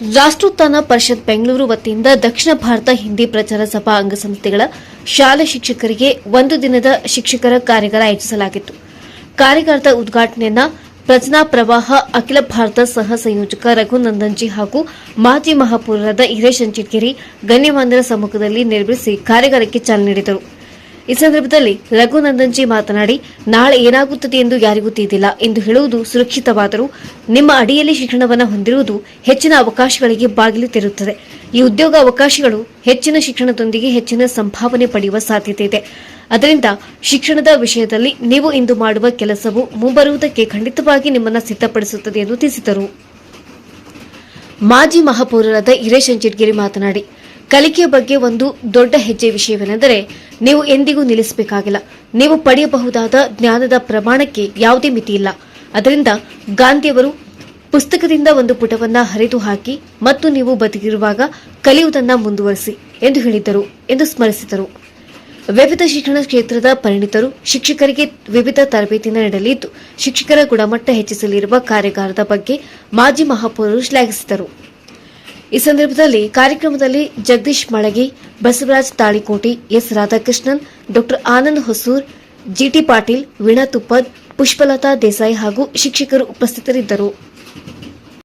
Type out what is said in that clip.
ರಾಷ್ಟ್ರೋತ್ಥಾನ ಪರಿಷತ್ ಬೆಂಗಳೂರು ವತಿಯಿಂದ ದಕ್ಷಿಣ ಭಾರತ ಹಿಂದಿ ಪ್ರಚಾರ ಸಭಾ ಅಂಗಸಂಸ್ಥೆಗಳ ಶಾಲಾ ಶಿಕ್ಷಕರಿಗೆ ಒಂದು ದಿನದ ಶಿಕ್ಷಕರ ಕಾರ್ಯಾಗಾರ ಆಯೋಜಿಸಲಾಗಿತ್ತು. ಕಾರ್ಯಾಗಾರದ ಉದ್ಘಾಟನೆಯನ್ನ ಪ್ರಜ್ಞಾ ಪ್ರವಾಹ, ಅಖಿಲ ಭಾರತ ಸಹ ಸಂಯೋಜಕ ರಘುನಂದನ್ಜಿ ಹಾಗೂ ಮಾಜಿ ಮಹಾಪೌರರಾದ ಹಿರೇಶ್ ಅಂಚಿಟ್ಗಿರಿ ಗಣ್ಯಮಾನ್ಯರ ಸಮ್ಮುಖದಲ್ಲಿ ನೆರವೇರಿಸಿ ಕಾರ್ಯಾಗಾರಕ್ಕೆ ಚಾಲನೆ ನೀಡಿದರು. ಈ ಸಂದರ್ಭದಲ್ಲಿ ರಘುನಂದನ್ಜಿ ಮಾತನಾಡಿ, ನಾಳೆ ಏನಾಗುತ್ತದೆ ಎಂದು ಯಾರಿಗೂ ತಿಳಿದಿಲ್ಲ. ಎಂದು ಹೇಳುವುದು ಸುರಕ್ಷಿತವಾದರೂ, ನಿಮ್ಮ ಅಡಿಯಲ್ಲಿ ಶಿಕ್ಷಣವನ್ನು ಹೊಂದಿರುವುದು ಹೆಚ್ಚಿನ ಅವಕಾಶಗಳಿಗೆ ಬಾಗಿಲು ತೆರುತ್ತದೆ ಈ ಉದ್ಯೋಗ ಅವಕಾಶಗಳು ಹೆಚ್ಚಿನ ಶಿಕ್ಷಣದೊಂದಿಗೆ ಹೆಚ್ಚಿನ ಸಂಭಾವನೆ ಪಡೆಯುವ ಸಾಧ್ಯತೆ ಇದೆ. ಅದರಿಂದ ಶಿಕ್ಷಣದ ವಿಷಯದಲ್ಲಿ ನೀವು ಇಂದು ಮಾಡುವ ಕೆಲಸವು ಮುಂಬರುವುದಕ್ಕೆ ಖಂಡಿತವಾಗಿ ನಿಮ್ಮನ್ನು ಸಿದ್ಧಪಡಿಸುತ್ತದೆ ಎಂದು ತಿಳಿಸಿದರು. ಮಾಜಿ ಮಹಾಪೌರರಾದ ಹಿರೇಶ್ ಅಂಚಿಟ್ಗಿರಿ ಮಾತನಾಡಿ ಕಲಿಕೆಯ ಬಗ್ಗೆ ಒಂದು ದೊಡ್ಡ ಹೆಜ್ಜೆ ವಿಷಯವೇನೆಂದರೆ ನೀವು ಎಂದಿಗೂ ನಿಲ್ಲಿಸಬೇಕಾಗಿಲ್ಲ. ನೀವು ಪಡೆಯಬಹುದಾದ ಜ್ಞಾನದ ಪ್ರಮಾಣಕ್ಕೆ ಯಾವುದೇ ಮಿತಿ ಇಲ್ಲ. ಅದರಿಂದ ಗಾಂಧಿಯವರು ಪುಸ್ತಕದಿಂದ ಒಂದು ಪುಟವನ್ನ ಹರಿದು ಹಾಕಿ ಮತ್ತು ನೀವು ಬದುಕಿರುವಾಗ ಕಲಿಯುವುದನ್ನ ಮುಂದುವರಿಸಿ ಎಂದು ಹೇಳಿದ್ದರು ಎಂದು ಸ್ಮರಿಸಿದರು. ವಿವಿಧ ಶಿಕ್ಷಣ ಕ್ಷೇತ್ರದ ಪರಿಣಿತರು ಶಿಕ್ಷಕರಿಗೆ ವಿವಿಧ ತರಬೇತಿಯನ್ನು ನೀಡಲಿದ್ದು, ಶಿಕ್ಷಕರ ಗುಣಮಟ್ಟ ಹೆಚ್ಚಿಸಲಿರುವ ಕಾರ್ಯಾಗಾರದ ಬಗ್ಗೆ ಮಾಜಿ ಮಹಾಪೌರರು ಶ್ಲಾಘಿಸಿದರು. ಈ ಸಂದರ್ಭದಲ್ಲಿ ಕಾರ್ಯಕ್ರಮದಲ್ಲಿ Jagadish Malagi, Basavaraj Talikoti, S Radhakrishnan, doctor Anand Hosur GT Patil, Veena Tuppad, Pushpalatha Desai ಹಾಗೂ ಶಿಕ್ಷಕರು ಉಪಸ್ಥಿತರಿದ್ದರು.